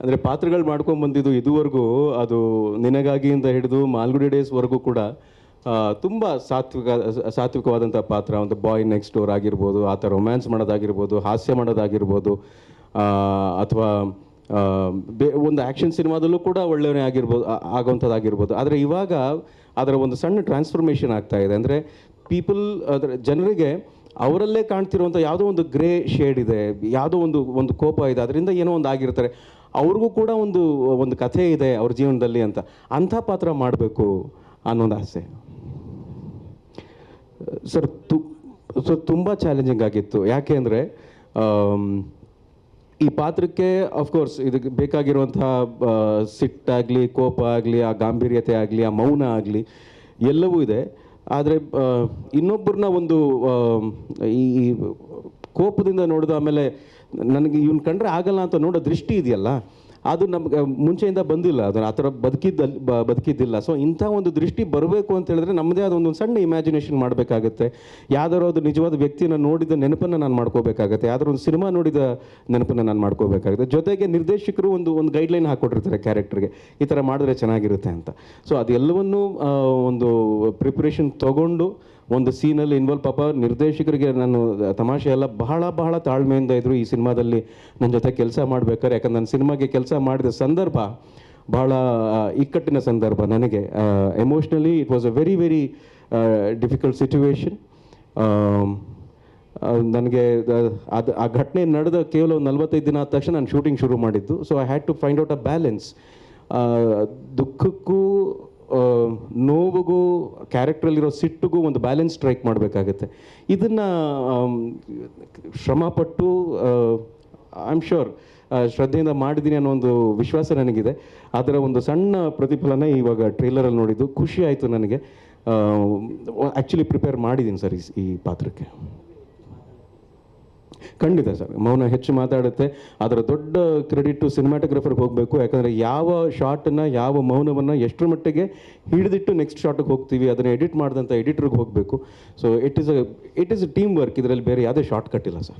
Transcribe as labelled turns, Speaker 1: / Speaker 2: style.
Speaker 1: ಅಂದರೆ ಪಾತ್ರಗಳು ಮಾಡ್ಕೊಂಡು ಬಂದಿದ್ದು ಇದುವರೆಗೂ ಅದು ನಿನಗಾಗಿಯಿಂದ ಹಿಡಿದು ಮಾಲ್ಗುಡಿ ಡೇಸ್ವರೆಗೂ ಕೂಡ ತುಂಬ ಸಾತ್ವಿಕ ಸಾತ್ವಿಕವಾದಂಥ ಪಾತ್ರ. ಒಂದು ಬಾಯ್ ನೆಕ್ಸ್ಟ್ ಡೋರ್ ಆಗಿರ್ಬೋದು, ಆ ಥರ ರೊಮ್ಯಾನ್ಸ್ ಮಾಡೋದಾಗಿರ್ಬೋದು, ಹಾಸ್ಯ ಮಾಡೋದಾಗಿರ್ಬೋದು ಅಥವಾ ಬೇ, ಒಂದು ಆ್ಯಕ್ಷನ್ ಸಿನಿಮಾದಲ್ಲೂ ಕೂಡ ಒಳ್ಳೆಯವನೇ ಆಗಿರ್ಬೋದು ಆಗೋವಂಥದ್ದಾಗಿರ್ಬೋದು. ಆದರೆ ಇವಾಗ ಅದರ ಒಂದು ಸಣ್ಣ ಟ್ರಾನ್ಸ್ಫಾರ್ಮೇಷನ್ ಆಗ್ತಾ ಇದೆ. ಅಂದರೆ ಪೀಪಲ್, ಅದರ ಜನರಿಗೆ ಅವರಲ್ಲೇ ಕಾಣ್ತಿರುವಂಥ ಯಾವುದೋ ಒಂದು ಗ್ರೇ ಶೇಡ್ ಇದೆ, ಯಾವುದೋ ಒಂದು ಒಂದು ಕೋಪ ಇದೆ, ಅದರಿಂದ ಏನೋ ಒಂದು ಆಗಿರ್ತಾರೆ. ಅವ್ರಿಗೂ ಕೂಡ ಒಂದು ಒಂದು ಕಥೆ ಇದೆ ಅವ್ರ ಜೀವನದಲ್ಲಿ ಅಂತ. ಅಂಥ ಪಾತ್ರ ಮಾಡಬೇಕು ಅನ್ನೋದು ಆಸೆ. ಸರ್, ತು ಸರ್ ತುಂಬ ಚಾಲೆಂಜಿಂಗ್ ಆಗಿತ್ತು. ಯಾಕೆ ಅಂದರೆ ಈ ಪಾತ್ರಕ್ಕೆ ಅಫ್ಕೋರ್ಸ್ ಇದಕ್ಕೆ ಬೇಕಾಗಿರುವಂಥ ಸಿಟ್ಟಾಗಲಿ, ಕೋಪ ಆಗಲಿ, ಆ ಗಾಂಭೀರ್ಯತೆ ಆಗಲಿ, ಆ ಮೌನ ಆಗಲಿ ಎಲ್ಲವೂ ಇದೆ. ಆದರೆ ಇನ್ನೊಬ್ಬರನ್ನ ಒಂದು ಈ ಕೋಪದಿಂದ ನೋಡಿದ ಆಮೇಲೆ ನನಗೆ ಇವ್ನು ಕಂಡ್ರೆ ಆಗಲ್ಲ ಅಂತ ನೋಡೋ ದೃಷ್ಟಿ ಇದೆಯಲ್ಲ? ಅದು ನಮ್ಗೆ ಮುಂಚೆಯಿಂದ ಬಂದಿಲ್ಲ. ಅದು ಆ ಥರ ಬದುಕಿದ್ದ ಬದುಕಿದ್ದಿಲ್ಲ. ಸೊ ಇಂಥ ಒಂದು ದೃಷ್ಟಿ ಬರಬೇಕು ಅಂತ ಹೇಳಿದ್ರೆ ನಮ್ಮದೇ ಆದ ಒಂದು ಸಣ್ಣ ಇಮ್ಯಾಜಿನೇಷನ್ ಮಾಡಬೇಕಾಗತ್ತೆ. ಯಾವ್ದಾರೋ ಅದು ನಿಜವಾದ ವ್ಯಕ್ತಿನ ನೋಡಿದ ನೆನಪನ್ನು ನಾನು ಮಾಡ್ಕೋಬೇಕಾಗತ್ತೆ. ಯಾವ್ದಾರು ಒಂದು ಸಿನಿಮಾ ನೋಡಿದ ನೆನಪನ್ನು ನಾನು ಮಾಡ್ಕೋಬೇಕಾಗುತ್ತೆ. ಜೊತೆಗೆ ನಿರ್ದೇಶಕರು ಒಂದು ಒಂದು ಗೈಡ್ಲೈನ್ ಹಾಕ್ಕೊಟ್ಟಿರ್ತಾರೆ ಕ್ಯಾರೆಕ್ಟರ್ಗೆ ಈ ಥರ ಮಾಡಿದ್ರೆ ಚೆನ್ನಾಗಿರುತ್ತೆ ಅಂತ. ಸೊ ಅದೆಲ್ಲವನ್ನೂ ಒಂದು ಪ್ರಿಪ್ರೇಷನ್ ತಗೊಂಡು ಒಂದು ಸೀನಲ್ಲಿ ಇನ್ವಾಲ್ವ್ ಪಾಪ ನಿರ್ದೇಶಕರಿಗೆ ನಾನು ತಮಾಷೆ ಎಲ್ಲ ಬಹಳ ಬಹಳ ತಾಳ್ಮೆಯಿಂದ ಇದ್ದರು ಈ ಸಿನಿಮಾದಲ್ಲಿ ನನ್ನ ಜೊತೆ ಕೆಲಸ ಮಾಡ್ಬೇಕಾದ್ರೆ ಯಾಕಂದ್ರೆ ನಾನು ಸಿನಿಮಾಗೆ ಕೆಲಸ ಮಾಡಿದ ಸಂದರ್ಭ ಬಹಳ ಇಕ್ಕಟ್ಟಿನ ಸಂದರ್ಭ ನನಗೆ. Emotionally it was a very very difficult situation ನನಗೆ ಅದು, ಆ ಘಟನೆ ನಡೆದ ಕೇವಲ ಒಂದು ನಲವತ್ತೈದು ದಿನ ಆದ ತಕ್ಷಣ ನಾನು ಶೂಟಿಂಗ್ ಶುರು ಮಾಡಿದ್ದು. So I had to find out a balance ದುಃಖಕ್ಕೂ ನೋವಿಗೂ ಕ್ಯಾರೆಕ್ಟ್ರಲ್ಲಿರೋ ಸಿಟ್ಟಿಗೂ ಒಂದು ಬ್ಯಾಲೆನ್ಸ್ ಸ್ಟ್ರೈಕ್ ಮಾಡಬೇಕಾಗತ್ತೆ. ಇದನ್ನು ಶ್ರಮಪಟ್ಟು ಐ ಆಮ್ ಶೋರ್ ಶ್ರದ್ಧೆಯಿಂದ ಮಾಡಿದ್ದೀನಿ ಅನ್ನೋ ಒಂದು ವಿಶ್ವಾಸ ನನಗಿದೆ. ಅದರ ಒಂದು ಸಣ್ಣ ಪ್ರತಿಫಲನ ಇವಾಗ ಟ್ರೇಲರಲ್ಲಿ ನೋಡಿದ್ದು. ಖುಷಿ ಆಯಿತು ನನಗೆ. ಆ್ಯಕ್ಚುಲಿ ಪ್ರಿಪೇರ್ ಮಾಡಿದ್ದೀನಿ ಸರ್ ಈ ಪಾತ್ರಕ್ಕೆ. ಖಂಡಿತ ಸರ್. ಮೌನ ಹೆಚ್ಚು ಮಾತಾಡುತ್ತೆ. ಅದರ ದೊಡ್ಡ ಕ್ರೆಡಿಟ್ ಸಿನಿಮಾಟೋಗ್ರಫರ್ಗೆ ಹೋಗಬೇಕು. ಯಾಕಂದರೆ ಯಾವ ಶಾರ್ಟನ್ನು ಯಾವ ಮೌನವನ್ನು ಎಷ್ಟರ ಮಟ್ಟಿಗೆ ಹಿಡಿದಿಟ್ಟು ನೆಕ್ಸ್ಟ್ ಶಾರ್ಟಿಗೆ ಹೋಗ್ತೀವಿ, ಅದನ್ನು ಎಡಿಟ್ ಮಾಡಿದಂಥ ಎಡಿಟ್ರಿಗೆ ಹೋಗಬೇಕು. So it is a it is a team work ಇದರಲ್ಲಿ ಬೇರೆ ಯಾವುದೇ ಶಾರ್ಟ್ ಕಟ್ ಇಲ್ಲ ಸರ್.